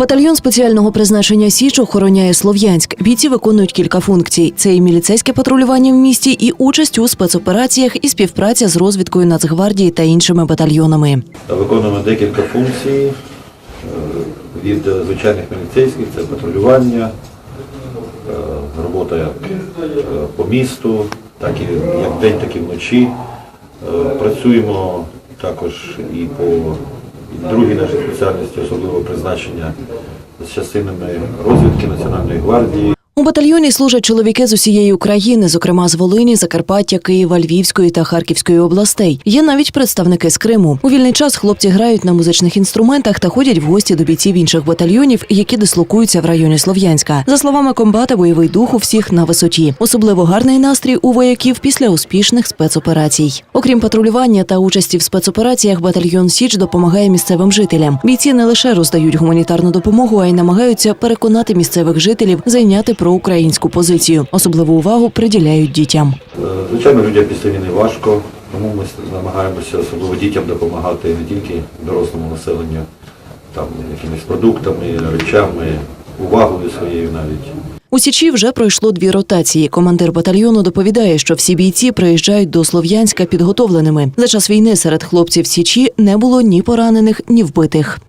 Батальйон спеціального призначення Січ охороняє Слов'янськ. Бійці виконують кілька функцій: це і міліцейське патрулювання в місті, і участь у спецопераціях, і співпраця з розвідкою Нацгвардії та іншими батальйонами. Виконуємо декілька функцій е, від звичайних міліцейських, це патрулювання, е, робота е, по місту, так і як вдень, так і вночі. Працюємо також і по другій наші спеціальності, особливо призначення з частинами розвідки Національної гвардії. У батальйоні служать чоловіки з усієї України, зокрема з Волині, Закарпаття, Києва, Львівської та Харківської областей. Є навіть представники з Криму. У вільний час хлопці грають на музичних інструментах та ходять в гості до бійців інших батальйонів, які дислокуються в районі Слов'янська. За словами комбата, бойовий дух у всіх на висоті. Особливо гарний настрій у вояків після успішних спецоперацій. Окрім патрулювання та участі в спецопераціях, батальйон Січ допомагає місцевим жителям. Бійці не лише роздають гуманітарну допомогу, а й намагаються переконати місцевих жителів зайняти проукраїнську позицію. Особливу увагу приділяють дітям. Е, Звичайно, людям після війни важко, тому ми намагаємося особливо дітям допомагати не тільки дорослому населенню, там якимись продуктами, речами, увагою своєю навіть. У Січі вже пройшло дві ротації. Командир батальйону доповідає, що всі бійці приїжджають до Слов'янська підготовленими. За час війни серед хлопців Січі не було ні поранених, ні вбитих.